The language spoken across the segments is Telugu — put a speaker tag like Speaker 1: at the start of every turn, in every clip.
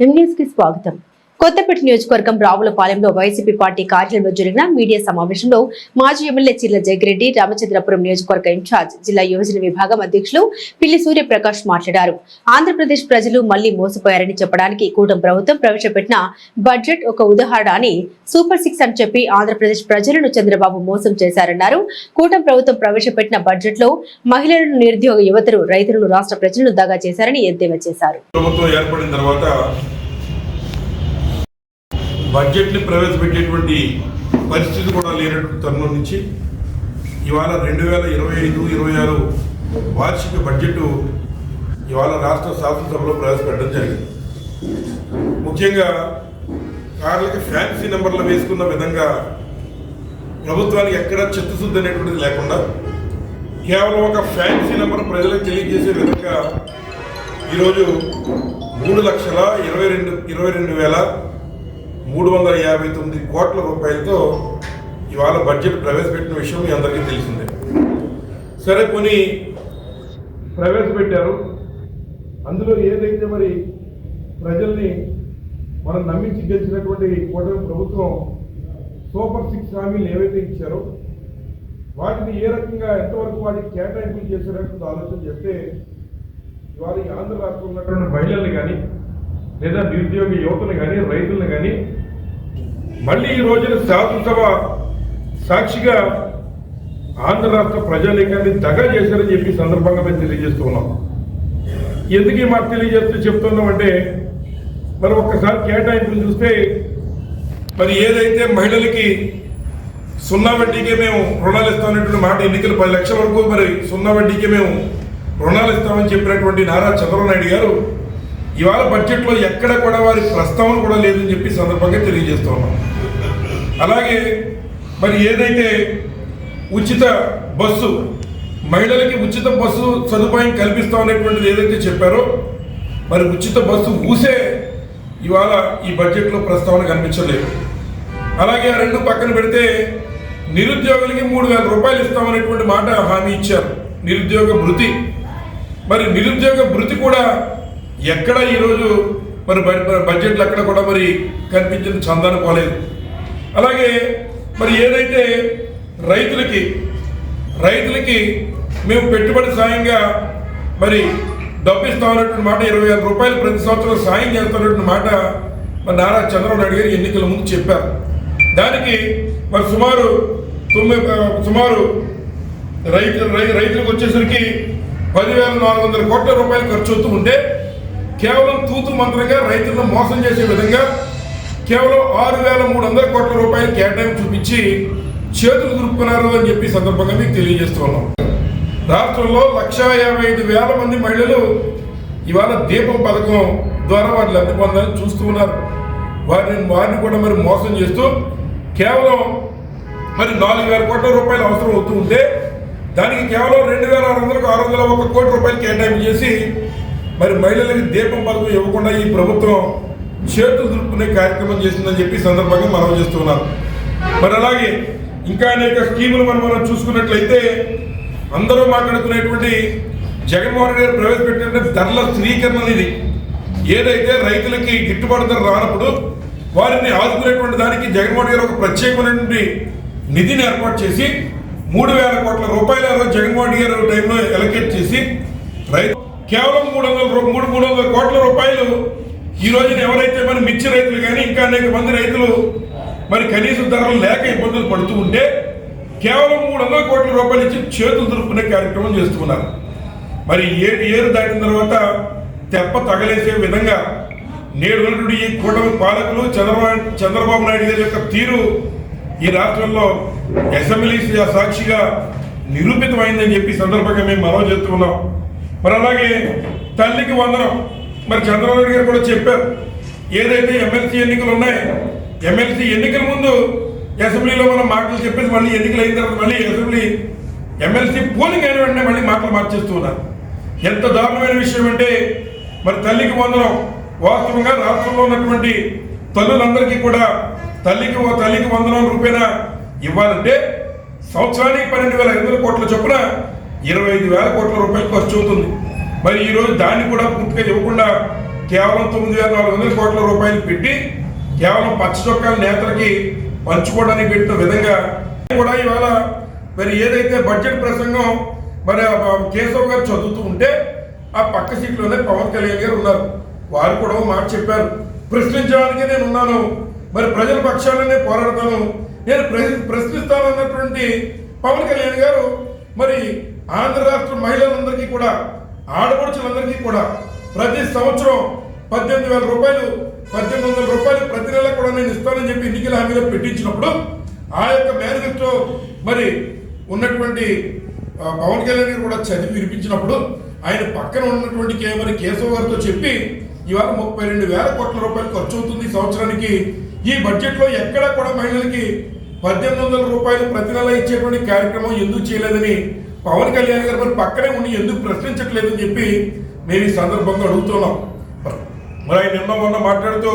Speaker 1: ఎం కి స్వాగతం. కొత్తపేట నియోజకవర్గం రావులపాలెంలో వైసీపీ పార్టీ కార్యాలయంలో జరిగిన మీడియా సమావేశంలో మాజీ ఎమ్మెల్యే చిర్ల జగిరెడ్డి రామచంద్రపురం నియోజకవర్గ ఇన్ఛార్జ్ జిల్లా యువజన విభాగం అధ్యక్షులు పిల్లి సూర్యప్రకాష్ మాట్లాడారు. ఆంధ్రప్రదేశ్ ప్రజలు మళ్ళీ మోసపోయారని చెప్పడానికి కూటమి ప్రభుత్వం ప్రవేశపెట్టిన బడ్జెట్ ఒక ఉదాహరణ అని సూపర్ సిక్స్ అని చెప్పి ఆంధ్రప్రదేశ్ ప్రజలను చంద్రబాబు మోసం చేశారన్నారు. కూటమి ప్రభుత్వం ప్రవేశపెట్టిన బడ్జెట్లో మహిళలను నిరుద్యోగ యువతలు రైతులను రాష్ట్ర ప్రజలను దగా చేశారని ఎద్దేవా చేశారు.
Speaker 2: బడ్జెట్ని ప్రవేశపెట్టేటువంటి పరిస్థితి కూడా లేనటువంటి తరుణం నుంచి ఇవాళ రెండు వేల ఇరవై ఐదు ఇరవై ఆరు వార్షిక బడ్జెట్ ఇవాళ రాష్ట్ర శాసనసభలో ప్రవేశపెట్టడం జరిగింది. ముఖ్యంగా కార్లకి ఫ్యాన్సీ నెంబర్లు వేసుకున్న విధంగా ప్రభుత్వానికి ఎక్కడ చిత్తశుద్ధి అనేటువంటిది లేకుండా కేవలం ఒక ఫ్యాన్సీ నెంబర్ ప్రజలకు తెలియజేసే విధంగా ఈరోజు మూడు లక్షల ఇరవై రెండు ఇరవై రెండు వేల మూడు వందల యాభై తొమ్మిది కోట్ల రూపాయలతో ఇవాళ బడ్జెట్ ప్రవేశపెట్టిన విషయం మీ అందరికీ తెలిసిందే. సరే కొన్ని ప్రవేశపెట్టారు. అందులో ఏదైతే మరి ప్రజల్ని మనం నమ్మించి గెలిచినటువంటి కూటమి ప్రభుత్వం సూపర్ సిక్స్ హామీలు ఏవైతే ఇచ్చారో వాటిని ఏ రకంగా ఎంతవరకు వాటికి కేటాయింపులు చేసేటటువంటి ఆలోచన చేస్తే ఇవాళ ఆంధ్ర రాష్ట్రంలో ఉన్నటువంటి మహిళల్ని కానీ లేదా నిరుద్యోగ యువతను కానీ రైతులను కానీ మళ్ళీ ఈ రోజున శాసనసభ సాక్షిగా ఆంధ్ర రాష్ట్ర ప్రజానీకాన్ని దగా చేశారని చెప్పి సందర్భంగా మేము తెలియజేస్తున్నాం ఎందుకు ఈ మాట తెలియజేస్తూ చెప్తున్నామంటే మరి ఒక్కసారి కేటాయింపులు చూస్తే మరి ఏదైతే మహిళలకి సున్నా వడ్డీకే మేము రుణాలు ఇస్తామనేటువంటి మాట ఎన్నికలు పది లక్షల వరకు మరి సున్నా వడ్డీకే మేము రుణాలు ఇస్తామని చెప్పినటువంటి నారా చంద్రబాబు నాయుడు గారు ఇవాళ బడ్జెట్లో ఎక్కడ కూడా వారి ప్రస్తావన కూడా లేదని చెప్పి సందర్భంగా తెలియజేస్తూ ఉన్నాం. అలాగే మరి ఏదైతే ఉచిత బస్సు మహిళలకి ఉచిత బస్సు సదుపాయం కల్పిస్తామనేటువంటిది ఏదైతే చెప్పారో మరి ఉచిత బస్సు ఊసే ఇవాళ ఈ బడ్జెట్లో ప్రస్తావన కనిపించలేదు. అలాగే ఆ రెండు పక్కన పెడితే నిరుద్యోగులకి మూడు వేల రూపాయలు ఇస్తామనేటువంటి మాట హామీ ఇచ్చారు నిరుద్యోగ భృతి. మరి నిరుద్యోగ భృతి కూడా ఎక్కడ ఈరోజు మరి బడ్జెట్లు ఎక్కడ కూడా మరి కనిపించిన చందాన పోలేదు. అలాగే మరి ఏదైతే రైతులకి రైతులకి మేము పెట్టుబడి సాయంగా మరి డబ్బు ఇస్తామన్నటువంటి మాట ఇరవై వేల రూపాయలు ప్రతి సంవత్సరం సాయం చేస్తున్నటువంటి మాట మరి నారా చంద్రబాబు నాయుడు గారు ఎన్నికల ముందు చెప్పారు. దానికి మరి సుమారు తొమ్మిది సుమారు రైతు రై- రైతులకు వచ్చేసరికి పదివేల నాలుగు వందల కోట్ల రూపాయలు ఖర్చు అవుతూ ఉంటే కేవలం తూతు మంత్రంగా రైతులను మోసం చేసే విధంగా కేవలం ఆరు వేల మూడు వందల కోట్ల రూపాయలు కేటాయింపు చూపించి చేతులు దురుపుకున్నారు అని చెప్పి సందర్భంగా మీకు తెలియజేస్తున్నాం రాష్ట్రంలో లక్షా యాభై ఐదు వేల మంది మహిళలు ఇవాళ దీపం పథకం ద్వారా వారి లబ్ధి పొందాలని చూస్తూ ఉన్నారు. వారిని వారిని కూడా మరి మోసం చేస్తూ కేవలం మరి నాలుగు వేల కోట్ల రూపాయలు అవసరం అవుతూ ఉంటే దానికి కేవలం రెండు వేల ఆరు వందలకు ఆరు వందల ఒక కోటి రూపాయలు కేటాయింపు చేసి మరి మహిళలకి దీపం పథకం ఇవ్వకుండా ఈ ప్రభుత్వం చేతులు దులుపుకునే కార్యక్రమం చేసిందని చెప్పి సందర్భంగా మనం చేస్తున్నారు మరి అలాగే ఇంకా అనేక స్కీములు మనం మనం చూసుకున్నట్లయితే అందరూ మాట్లాడుకునేటువంటి జగన్మోహన్ రెడ్డి గారు ప్రవేశపెట్టిన ధరల స్థిరీకరణ ఇది. ఏదైతే రైతులకి గిట్టుబాటు ధర రానప్పుడు వారిని ఆదుకునేటువంటి దానికి జగన్మోహన్ గారు ఒక ప్రత్యేకమైనటువంటి నిధిని ఏర్పాటు చేసి మూడు వేల కోట్ల రూపాయల జగన్మోహన్ గారు టైంలో ఎలకేట్ చేసి రైతు కేవలం మూడు వందల మూడు మూడు వందల కోట్ల రూపాయలు ఈ రోజున ఎవరైతే మరి మిర్చి రైతులు కానీ ఇంకా అనేక మంది రైతులు మరి కనీస ధరలు లేక ఇబ్బందులు పడుతూ ఉంటే కేవలం మూడు వందల కోట్ల రూపాయలు ఇచ్చి చేతులు దొరుకునే కార్యక్రమం చేస్తున్నారు. మరి ఏడు ఏరు దాటిన తర్వాత తెప్ప తగలేసే విధంగా నేడు ఉన్నటువంటి ఈ కూటమి పాలకులు చంద్రబాబు చంద్రబాబు నాయుడు గారి యొక్క తీరు ఈ రాష్ట్రంలో అసెంబ్లీ సాక్షిగా నిరూపితమైందని చెప్పి సందర్భంగా మేము మనవి చేస్తున్నాం. మరి అలాగే తల్లికి వందనం. మరి చంద్రబాబు నాయుడు గారు కూడా చెప్పారు. ఏదైతే ఎమ్మెల్సీ ఎన్నికలు ఉన్నాయి ఎమ్మెల్సీ ఎన్నికల ముందు అసెంబ్లీలో మనం మాటలు చెప్పేసి మళ్ళీ ఎన్నికలు అయిన తర్వాత మళ్ళీ అసెంబ్లీ ఎమ్మెల్సీ పోలింగ్ అయిన వెంటనే మళ్ళీ మాటలు మార్చేస్తూ ఉన్నారు ఎంత దారుణమైన విషయం అంటే మరి తల్లికి వందనం వాస్తవంగా రాష్ట్రంలో ఉన్నటువంటి తల్లులందరికీ కూడా తల్లికి తల్లికి వందనం రూపాయన ఇవ్వాలంటే సంవత్సరానికి పన్నెండు వేల ఐదు వందల కోట్ల చొప్పున ఇరవై ఐదు వేల కోట్ల రూపాయలు ఖర్చు అవుతుంది. మరి ఈరోజు దాన్ని కూడా పూర్తిగా ఇవ్వకుండా కేవలం తొమ్మిది వేల నాలుగు వందల కోట్ల రూపాయలు పెట్టి కేవలం పచ్చ చొక్కాల నేతలకి పంచుకోవడానికి పెట్టిన విధంగా కూడా ఇవాళ మరి ఏదైతే బడ్జెట్ ప్రసంగం మరి కేశవ్ గారు చదువుతూ ఉంటే ఆ పక్క సీట్లోనే పవన్ కళ్యాణ్ గారు ఉన్నారు. వారు కూడా మాట చెప్పారు. ప్రశ్నించడానికి నేను ఉన్నాను. మరి ప్రజల పక్షాలనే పోరాడతాను. నేను ప్రశ్నిస్తానన్నటువంటి ప్రశ్నిస్తాను అన్నటువంటి పవన్ కళ్యాణ్ గారు మరి ఆంధ్ర రాష్ట్ర మహిళలందరికీ కూడా ఆడపడుచులందరికీ కూడా ప్రతి సంవత్సరం పద్దెనిమిది వేల రూపాయలు పద్దెనిమిది వందల రూపాయలు ప్రతి నెల కూడా నేను ఇస్తానని చెప్పి ఎన్నికల హామీలో పెట్టించినప్పుడు ఆ యొక్క మేనిఫెస్టో మరి ఉన్నటువంటి పవన్ కళ్యాణ్ గారు కూడా చదివి వినిపించినప్పుడు ఆయన పక్కన ఉన్నటువంటి కేవలం కేశవ గారితో చెప్పి ఇవాళ ముప్పై రెండు వేల కోట్ల రూపాయలు ఖర్చు అవుతుంది సంవత్సరానికి. ఈ బడ్జెట్లో ఎక్కడా కూడా మహిళలకి పద్దెనిమిది వందల రూపాయలు ప్రతి నెల ఇచ్చేటువంటి కార్యక్రమం ఎందుకు చేయలేదని పవన్ కళ్యాణ్ గారు మరి పక్కనే ఉండి ఎందుకు ప్రశ్నించట్లేదని చెప్పి మేము ఈ సందర్భంగా అడుగుతున్నాం. మరి ఆయన నిన్న మొన్న మాట్లాడుతూ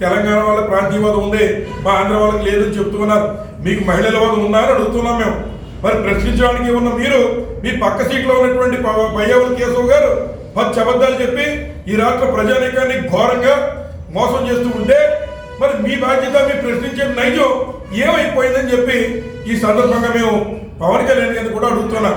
Speaker 2: తెలంగాణ వాళ్ళ ప్రాంతీయవాదం ఉంది మా ఆంధ్ర వాళ్ళకి లేదని చెప్తున్నారు మీకు మహిళల వాదం ఉన్నారని అడుగుతున్నాం మేము. మరి ప్రశ్నించడానికి ఉన్న మీరు మీ పక్క సీట్లో ఉన్నటువంటి ప- కేశవ్ గారు పచ్చి అబద్ధాలు చెప్పి ఈ రాష్ట్ర ప్రజానీకాన్ని ఘోరంగా మోసం చేస్తూ ఉంటే మరి మీ బాధ్యత మీరు ప్రశ్నించే నైజం ఏమైపోయిందని చెప్పి ఈ సందర్భంగా మేము పవన్ కళ్యాణ్ గారిని కూడా అడుగుతున్నాం.